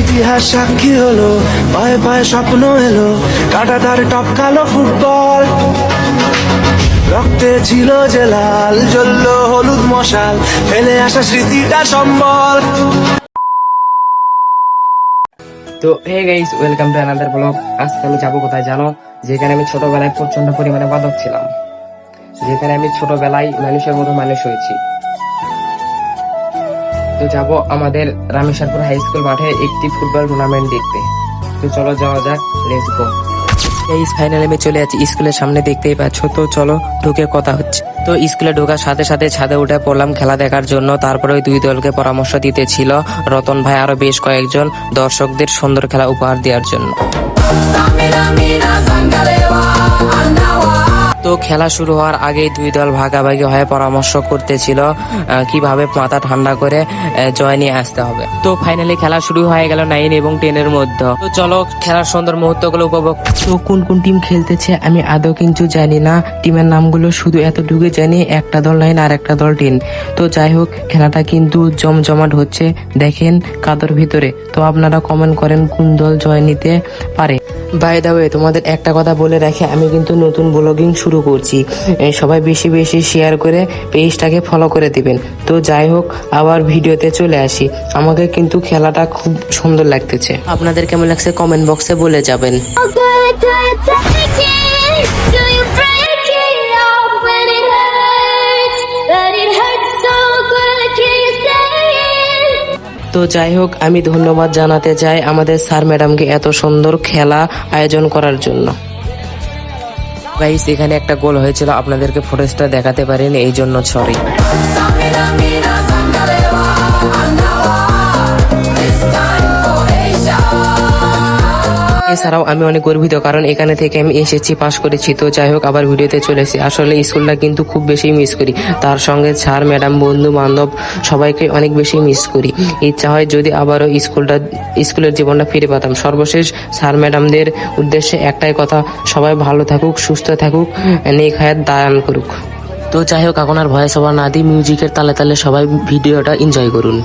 ইতিহাস সাক্ষী হলো, পায়ে পায়ে স্বপ্ন এলো, কাটা তার টপকালো ফুটবল। রক্তে ছিল যে লাল, জ্বলল হলুদ মশাল, ফেলে আসা স্মৃতিটা সম্বল। তো hey guys welcome to another blog আজকে আমি যাব কোথায় জানো? যেখানে আমি ছোটবেলায় প্রচণ্ড পরিমাণে বাদক ছিলাম। যেখানে আমি ছোটবেলায় মানুষের মতো মানুষ হয়েছি। তো যাব আমাদের রামেশ্বরপুর হাই স্কুল মাঠে একটি ফুটবল টুর্নামেন্ট দেখতে। তো চলো যাওয়া যাক লেটস গো এই ফাইনালে আমি চলে যাচ্ছি স্কুলের সামনে দেখতেই পাচ্ছ তো চলো ঢুকে কথা হচ্ছে। তো স্কুলে ঢোকার সাথে সাথে ছাদে উঠে পড়লাম খেলা দেখার জন্য তারপরে ওই দুই দলকে পরামর্শ দিতে ছিল রতন ভাই আরও বেশ কয়েকজন দর্শকদের সুন্দর খেলা উপহার দেওয়ার জন্য। তো খেলা শুরু হওয়ার আগেই দুই দল ভাগাভাগি হয়ে পরামর্শ করতেছিল কীভাবে মাথা ঠান্ডা করে জয় নিয়ে আসতে হবে। তো ফাইনালি খেলা শুরু হয়ে গেল নাইন এবং টেনের মধ্যে। তো চলো খেলার সুন্দর মুহূর্তগুলো উপভোগ তো কোন কোন টিম খেলতেছে আমি আদৌ কিন্তু জানি না। টিমের নামগুলো শুধু এত ঢুকে জানি, একটা দল নাইন আর একটা দল টেন তো যাই হোক, খেলাটা কিন্তু জমজমাট হচ্ছে। দেখেন কাদর ভিতরে। তো আপনারা কমেন্ট করেন কোন দল জয় নিতে পারে। বাই দা ওয়ে তোমাদের একটা কথা বলে রাখি আমি কিন্তু নতুন ব্লগিং শুরু করছি। সবাই বেশি বেশি শেয়ার করে পেজটাকে ফলো করে দিবেন। তো যাই হোক আবার ভিডিওতে চলে আসি। আমাকে কিন্তু খেলাটা খুব সুন্দর লাগতেছে। আপনাদের কেমন লাগছে কমেন্ট বক্সে বলে যাবেন। তো যাই হোক আমি ধন্যবাদ জানাতে চাই আমাদের স্যার ম্যাডামকে এত সুন্দর খেলা আয়োজন করার জন্য। গাইস এখানে একটা গোল হয়েছিল আপনাদেরকে ফুটেজটা দেখাতে পারিনি এই জন্য সরি এছাড়াও আমি অনেক গর্বিত, কারণ এখানে থেকে আমি এসেছি, পাশ করেছি। তো যাই হোক, আবার ভিডিওতে চলেছি আসলে স্কুলটা কিন্তু খুব বেশি মিস করি। তার সঙ্গে স্যার, ম্যাডাম, বন্ধু, বান্ধব সবাইকে অনেক বেশি মিস করি। ইচ্ছা হয় যদি আবারও স্কুলটা, স্কুলের জীবনটা ফিরে পেতাম। সর্বশেষ স্যার, ম্যাডামদের উদ্দেশ্যে একটাই কথা, সবাই ভালো থাকুক, সুস্থ থাকুক, নেক হায়াত দায়ান করুক। তো যাই হোক, এখন আর ভয়েস ওভার না দিই মিউজিকের তালে তালে সবাই ভিডিওটা এনজয় করুন।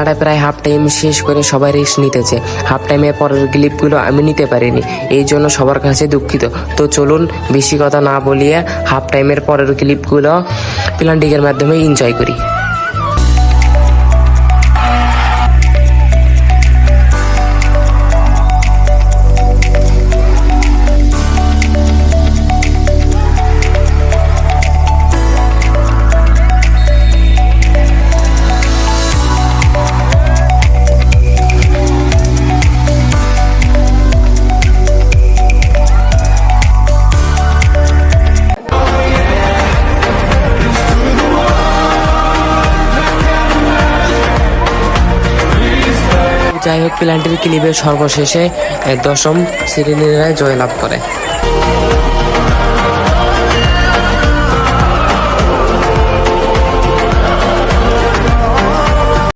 খেলাটা প্রায় হাফ টাইম শেষ করে সবাই রেস্ট নিতেছে। হাফ টাইমে পরের ক্লিপগুলো আমি নিতে পারিনি। এই জন্য সবার কাছে দুঃখিত। তো চলুন, বেশি কথা না বলিয়ে হাফ টাইমের পরের ক্লিপগুলো প্ল্যান্টিকের মাধ্যমে এনজয় করি। যাই হোক প্লান্টির ক্লিপের সর্বশেষে দশম শ্রেণীরা জয়লাভ করে।